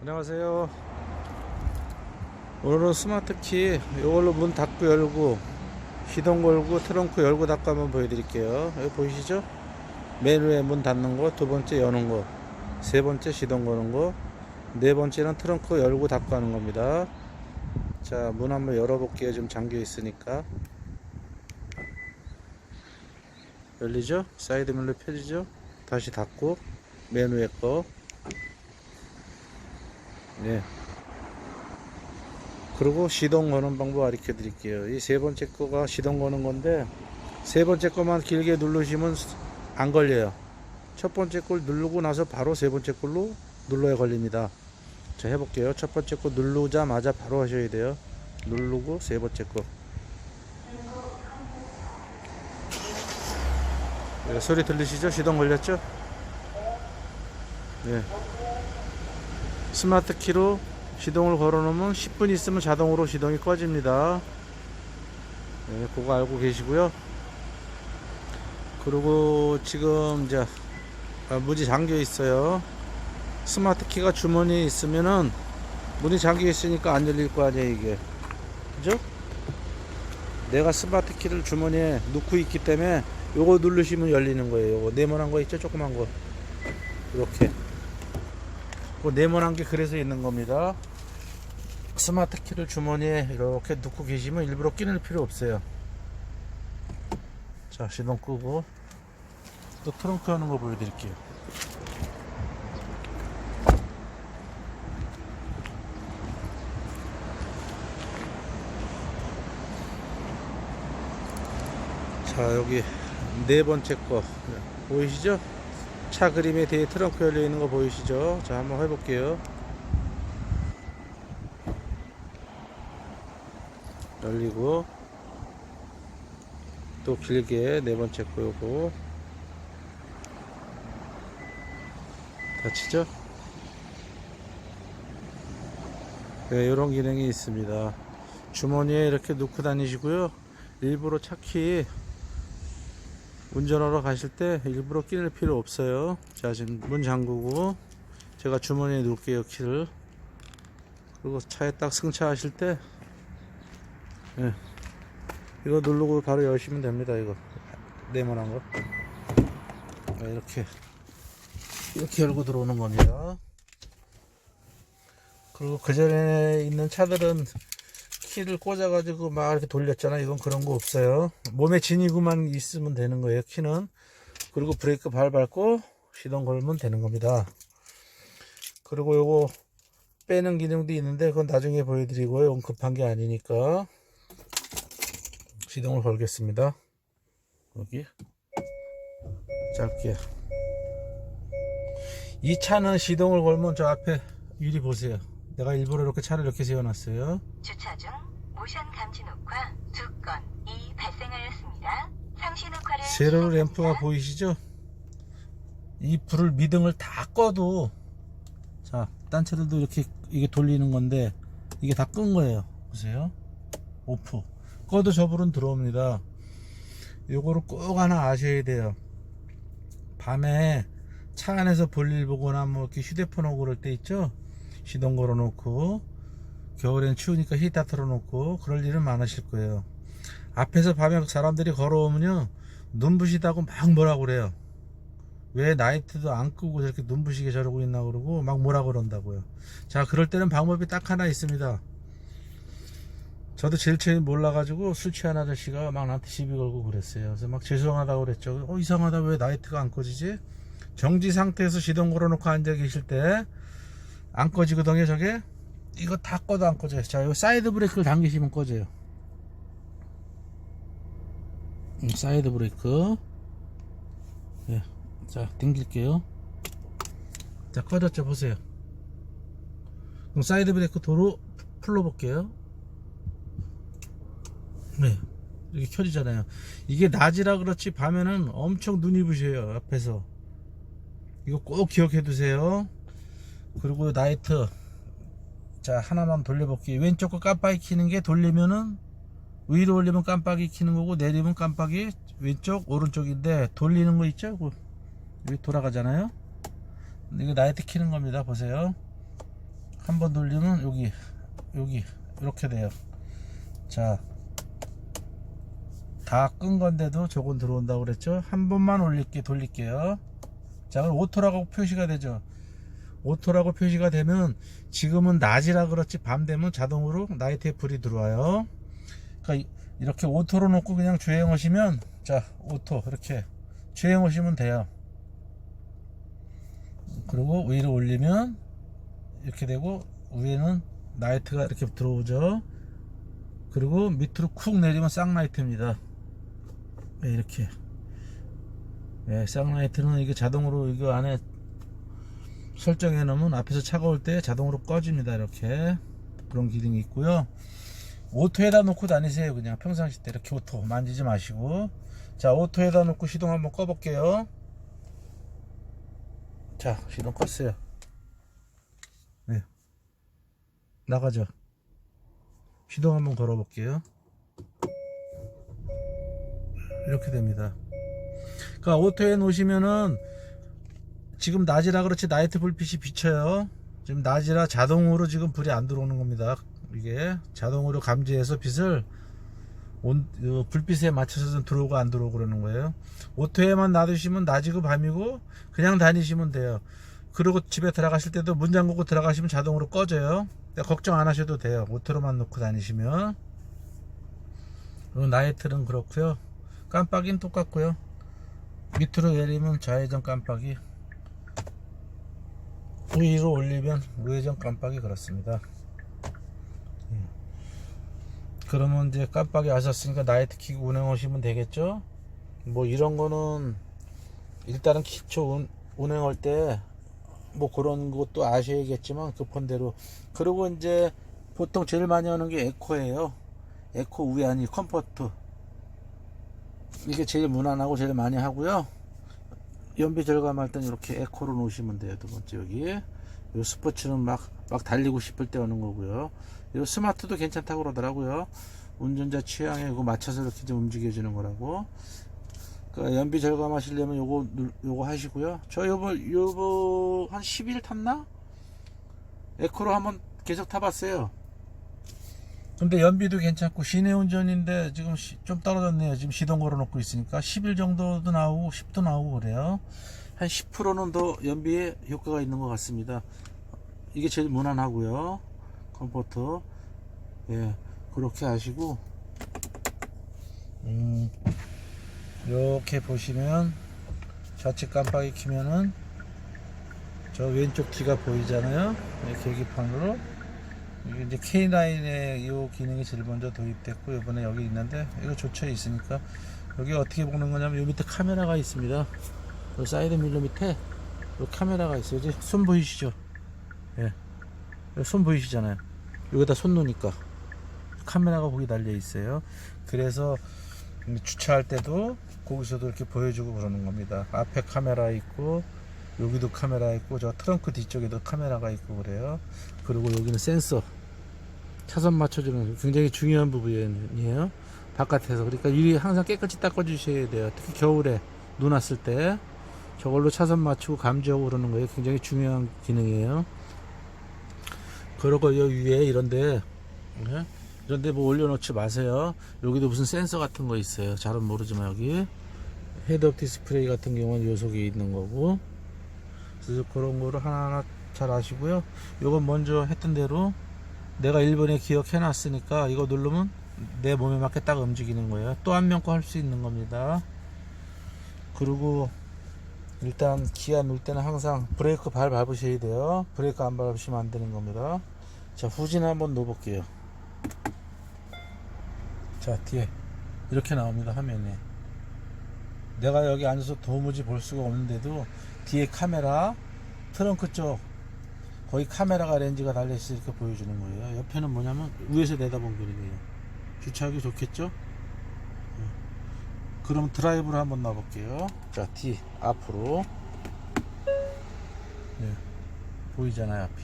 안녕하세요. 오늘은 스마트키 이걸로 문 닫고 열고 시동 걸고 트렁크 열고 닫고 한번 보여드릴게요. 여기 보이시죠? 메뉴에 문 닫는 거, 두 번째 여는 거, 세 번째 시동 거는 거, 네 번째는 트렁크 열고 닫고 하는 겁니다. 자, 문 한번 열어볼게요. 지금 잠겨 있으니까. 열리죠? 사이드 밀로 펴지죠? 다시 닫고 메뉴에 거. 네. 그리고 시동 거는 방법 가르쳐 드릴게요. 이 세 번째 거가 시동 거는 건데 세 번째 거만 길게 누르시면 안 걸려요. 첫 번째 걸 누르고 나서 바로 세 번째 걸로 눌러야 걸립니다. 자 해볼게요. 첫 번째 거 누르자마자 바로 하셔야 돼요. 누르고 세 번째 거. 네, 소리 들리시죠? 시동 걸렸죠? 네. 스마트 키로 시동을 걸어 놓으면 10분 있으면 자동으로 시동이 꺼집니다. 네, 그거 알고 계시고요. 그리고 지금 이제 아, 문이 잠겨 있어요. 스마트 키가 주머니에 있으면은 문이 잠겨 있으니까 안 열릴 거 아니에요, 이게. 그죠? 내가 스마트 키를 주머니에 넣고 있기 때문에 요거 누르시면 열리는 거예요. 요거 네모난 거 있죠? 조그만 거. 이렇게. 그 네모난 게 그래서 있는 겁니다. 스마트 키를 주머니에 이렇게 넣고 계시면 일부러 끼는 필요 없어요. 자, 시동 끄고 또 트렁크 하는 거 보여드릴게요. 자, 여기 네 번째 거 보이시죠? 차 그림에 대해 트렁크 열려 있는 거 보이시죠? 자, 한번 해볼게요. 열리고 또 길게 네 번째 거 요거 닫히죠? 네, 이런 기능이 있습니다. 주머니에 이렇게 넣고 다니시고요. 일부러 차키 운전하러 가실 때 일부러 끼는 필요 없어요. 자, 지금 문 잠그고 제가 주머니에 놓을게요, 키를. 그리고 차에 딱 승차하실 때 예. 이거 누르고 바로 여시면 됩니다, 이거. 네모난 거. 네, 이렇게. 이렇게 열고 들어오는 겁니다. 그리고 그 전에 있는 차들은 키를 꽂아가지고 막 이렇게 돌렸잖아. 이건 그런 거 없어요. 몸에 지니고만 있으면 되는 거예요. 키는. 그리고 브레이크 발 밟고 시동 걸면 되는 겁니다. 그리고 요거 빼는 기능도 있는데 그건 나중에 보여드리고요. 이건 급한 게 아니니까 시동을 걸겠습니다. 여기 짧게. 이 차는 시동을 걸면 저 앞에 유리 보세요. 내가 일부러 이렇게 차를 이렇게 세워놨어요. 주차 중 모션 감지 녹화 두 건이 발생하였습니다. 상시 녹화를 세로 램프가. 보이시죠? 이 불을 미등을 다 꺼도 자, 딴 차들도 이렇게 이게 돌리는 건데 이게 다 끈 거예요. 보세요. 오프. 꺼도 저 불은 들어옵니다. 요거를 꼭 하나 아셔야 돼요. 밤에 차 안에서 볼일 보거나 뭐 이렇게 휴대폰 오고 그럴 때 있죠? 시동 걸어 놓고 겨울엔 추우니까 히터 틀어 놓고 그럴 일은 많으실 거예요. 앞에서 밤에 사람들이 걸어오면요 눈부시다고 막 뭐라 그래요. 왜 나이트도 안 끄고 저렇게 눈부시게 저러고 있나 그러고 막 뭐라 그런다고요. 자 그럴 때는 방법이 딱 하나 있습니다. 저도 제일 처음 몰라가지고 술 취한 아저씨가 막 나한테 시비 걸고 그랬어요. 그래서 막 죄송하다고 그랬죠. 어 이상하다. 왜 나이트가 안 꺼지지? 정지 상태에서 시동 걸어놓고 앉아 계실 때 안 꺼지거든요 저게? 이거 다 꺼도 안 꺼져요. 자이 사이드 브레이크를 당기시면 꺼져요. 음, 사이드 브레이크. 예, 자 당길게요. 자 꺼졌죠? 보세요. 그럼 사이드 브레이크 도로 풀러 볼게요. 네 이렇게 켜지잖아요. 이게 낮이라 그렇지 밤에는 엄청 눈이 부셔요 앞에서. 이거 꼭 기억해 두세요 그리고 나이트 자 하나만 돌려볼게요 왼쪽 거 깜빡이 키는 게 돌리면은 위로 올리면 깜빡이 키는 거고 내리면 깜빡이 왼쪽 오른쪽인데 돌리는 거 있죠? 그 여기 돌아가잖아요. 이거 나이트 키는 겁니다. 보세요. 한번 돌리면 여기 여기 이렇게 돼요 자 다 끈 건데도 저건 들어온다고 그랬죠 한 번만 올릴게 돌릴게요 자 그럼 오토라고 표시가 되죠 오토라고 표시가 되면 지금은 낮이라 그렇지 밤 되면 자동으로 나이트에 불이 들어와요. 그러니까 이- 이렇게 오토로 놓고 그냥 주행하시면 자 오토 이렇게 주행하시면 돼요. 그리고 위로 올리면 이렇게 되고 위에는 나이트가 이렇게 들어오죠. 그리고 밑으로 쿡 내리면 쌍라이트입니다. 네, 이렇게. 네, 쌍라이트는 이게 자동으로 이거 안에 설정해 놓으면 앞에서 차가울 때 자동으로 꺼집니다 이렇게. 그런 기능이 있고요. 오토에다 놓고 다니세요 그냥. 평상시 때 이렇게 오토 만지지 마시고. 자 오토에다 놓고 시동 한번 꺼 볼게요. 자 시동 껐어요. 네. 나가죠. 시동 한번 걸어 볼게요. 이렇게 됩니다. 그러니까 오토에 놓으시면은 지금 낮이라 그렇지 나이트 불빛이 비쳐요. 지금 낮이라 자동으로 지금 불이 안 들어오는 겁니다. 이게 자동으로 감지해서 빛을 온, 어, 불빛에 맞춰서 좀 들어오고 안 들어오고 그러는 거예요. 오토에만 놔두시면 낮이고 밤이고 그냥 다니시면 돼요. 그리고 집에 들어가실 때도 문 잠그고 들어가시면 자동으로 꺼져요. 걱정 안 하셔도 돼요. 오토로만 놓고 다니시면. 나이트는 그렇고요. 깜빡이는 똑같고요. 밑으로 내리면 좌회전 깜빡이 위로 올리면 우회전 깜빡이 그렇습니다. 예. 그러면 이제 깜빡이 하셨으니까 나이트 키고 운행하시면 되겠죠? 뭐 이런 거는 일단은 기초 운, 운행할 때 뭐 그런 것도 아셔야겠지만 급한 대로. 그리고 이제 보통 제일 많이 하는 게 에코예요. 에코 우회하니 컴포트. 이게 제일 무난하고 제일 많이 하고요 연비 절감할 땐 이렇게 에코로 놓으시면 돼요 두 번째 여기. 요 스포츠는 막, 막 달리고 싶을 때 하는 거고요. 요 스마트도 괜찮다고 그러더라고요. 운전자 취향에 이거 맞춰서 이렇게 좀 움직여주는 거라고. 그 연비 절감하시려면 요거 눌- 요거 하시고요. 저 요거 요거 한 10일 탔나? 에코로 한번 계속 타봤어요 근데 연비도 괜찮고 시내 운전인데 지금 시- 좀 떨어졌네요. 지금 시동 걸어 놓고 있으니까 10일 정도도 나오고 10도 나오고 그래요. 한 10%는 더 연비에 효과가 있는 것 같습니다. 이게 제일 무난하고요. 컴포트. 예. 그렇게 하시고 음. 이렇게 보시면 좌측 깜빡이 켜면은 저 왼쪽 뒤가 보이잖아요. 이 계기판으로 이게 이제 K9의 이 기능이 제일 먼저 도입됐고 이번에 여기 있는데 이거 조처에 있으니까 여기 어떻게 보는 거냐면 요 밑에 카메라가 있습니다. 요 사이드 밀러 밑에 요 카메라가 있어요. 이제 손 보이시죠? 예. 요손 보이시잖아요. 여기다 손 놓으니까 카메라가 거기 달려 있어요. 그래서 주차할 때도 거기서도 이렇게 보여주고 그러는 겁니다. 앞에 카메라 있고 여기도 카메라 있고 저 트렁크 뒤쪽에도 카메라가 있고 그래요. 그리고 여기는 센서 차선 맞춰주는 굉장히 중요한 부분이에요. 바깥에서. 그러니까 유리 항상 깨끗이 닦아 주셔야 돼요. 특히 겨울에 눈 왔을 때. 저걸로 차선 맞추고 감지하고 그러는 거예요 굉장히 중요한 기능이에요. 그리고 여기 위에 이런데 예? 이런데 뭐 올려놓지 마세요. 여기도 무슨 센서 같은 거 있어요. 잘은 모르지만 여기. 헤드업 디스플레이 같은 경우는 요 속에 있는 거고. 그래서 그런 거를 하나하나 잘 아시고요. 요건 먼저 했던 대로 내가 1번에 기억해 놨으니까 이거 누르면 내 몸에 맞게 딱 움직이는 거예요. 또 한 명 거 할 수 있는 겁니다. 그리고 일단 기아 놓을 때는 항상 브레이크 발 밟으셔야 돼요. 브레이크 안 밟으시면 안 되는 겁니다. 자, 후진 한번 넣어 볼게요. 자, 뒤에 이렇게 나옵니다. 화면에. 내가 여기 앉아서 도무지 볼 수가 없는데도 뒤에 카메라 트렁크 쪽 거의 카메라가 렌즈가 이렇게 보여주는 거예요. 옆에는 뭐냐면 위에서 내다본 그림이에요. 주차하기 좋겠죠? 예. 그럼 드라이브를 한번 놔볼게요. 자 뒤 앞으로. 예. 보이잖아요 앞이.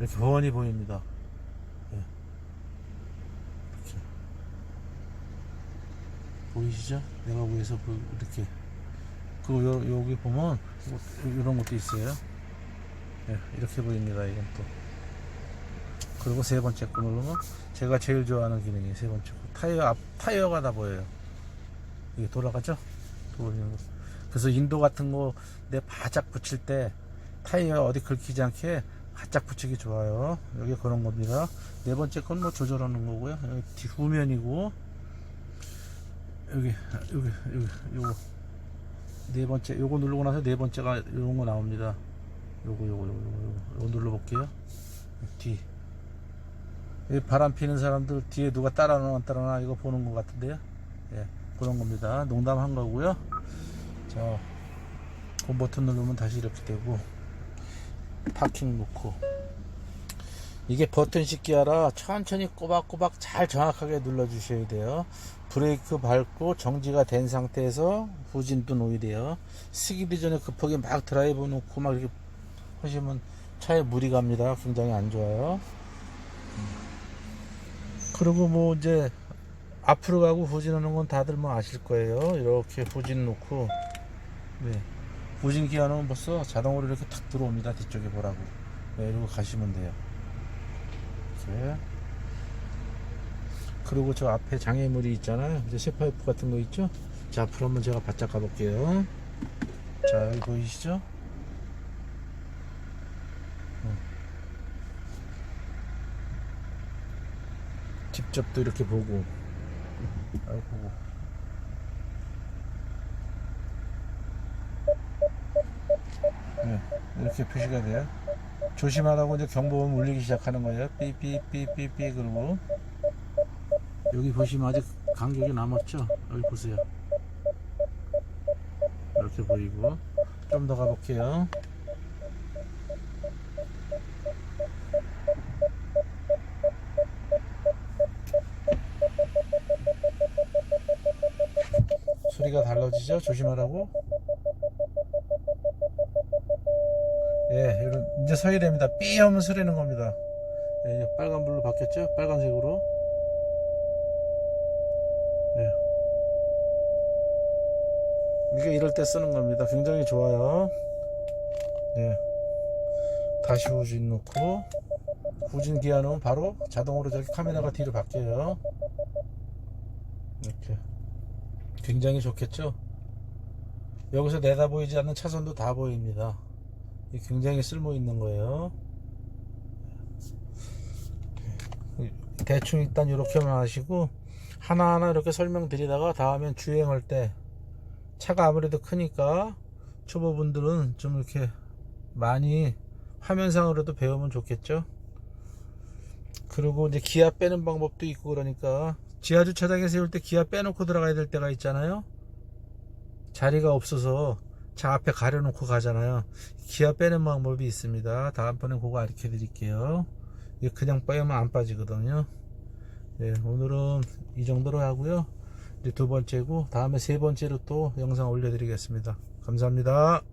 이렇게 훤히 보입니다. 예. 이렇게. 보이시죠? 내가 위에서 보- 이렇게. 그 요, 여기 보면 뭐 이런 것도 있어요. 예, 이렇게 보입니다. 이건 또. 그리고 세 번째 거 누르면 제가 제일 좋아하는 기능이 세 번째 거 타이어 앞 타이어가 다 보여요. 이게 돌아가죠? 돌리는 거. 그래서 인도 같은 거 내 바짝 붙일 때 타이어 어디 긁히지 않게 바짝 붙이기 좋아요. 여기 그런 겁니다. 네 번째 건 뭐 조절하는 거고요. 여기 뒤 후면이고 여기 여기 여기 요거. 네 번째 요거 누르고 나서 네 번째가 요런 거 나옵니다 요거 요거 요거 요거, 요거. 눌러볼게요. 뒤. 이 바람 피는 사람들 뒤에 누가 따라나 안 따라나 이거 보는 것 같은데요? 예 그런 겁니다. 농담한 거고요. 자 홈 버튼 누르면 다시 이렇게 되고 파킹 놓고. 이게 버튼 씻기하라 천천히 꼬박꼬박 잘 정확하게 눌러 주셔야 돼요. 브레이크 밟고 정지가 된 상태에서 후진도 돼요. 쓰기도 전에 급하게 막 드라이브 놓고 막 이렇게 하시면 차에 무리 갑니다. 굉장히 안 좋아요. 그리고 뭐 이제 앞으로 가고 후진하는 건 다들 뭐 아실 거예요. 이렇게 후진 놓고. 네. 후진 기어는 벌써 자동으로 이렇게 탁 들어옵니다. 뒤쪽에 보라고. 네, 이러고 가시면 돼요. 이렇게. 그리고 저 앞에 장애물이 있잖아요. 이제 쇠파이프 같은 거 있죠? 자 앞으로 한번 제가 바짝 가볼게요. 자 여기 보이시죠 어. 직접 또 이렇게 보고 아이고 네, 이렇게 표시가 돼요. 조심하라고 이제 경보음 울리기 시작하는 거예요. 삐삐삐삐삐 그러고 여기 보시면 아직 간격이 남았죠. 여기 보세요. 이렇게 보이고 좀 더 가볼게요. 달라지죠. 조심하라고. 예, 이런 이제 서야 됩니다. 삐 하면 서리는 겁니다. 예, 빨간불로 바뀌었죠? 빨간색으로. 예. 이게 이럴 때 쓰는 겁니다. 굉장히 좋아요. 예. 다시 후진 놓고 후진 기어 놓으면 바로 자동으로 저기 카메라가 뒤로 바뀌어요. 이렇게. 굉장히 좋겠죠? 여기서 내다 보이지 않는 차선도 다 보입니다. 굉장히 쓸모 있는 거예요. 대충 일단 이렇게만 하시고 하나하나 이렇게 설명드리다가 다음엔 주행할 때 차가 아무래도 크니까 초보분들은 좀 이렇게 많이 화면상으로도 배우면 좋겠죠. 그리고 이제 기아 빼는 방법도 있고 그러니까 지하 주차장에 세울 때 기아 빼놓고 들어가야 될 때가 있잖아요. 자리가 없어서 차 앞에 가려놓고 가잖아요. 기아 빼는 방법이 있습니다. 다음번에 그거 알려 드릴게요. 그냥 빼면 안 빠지거든요. 네, 오늘은 이 정도로 하고요. 두 번째고 다음에 세 번째로 또 영상 올려드리겠습니다. 감사합니다.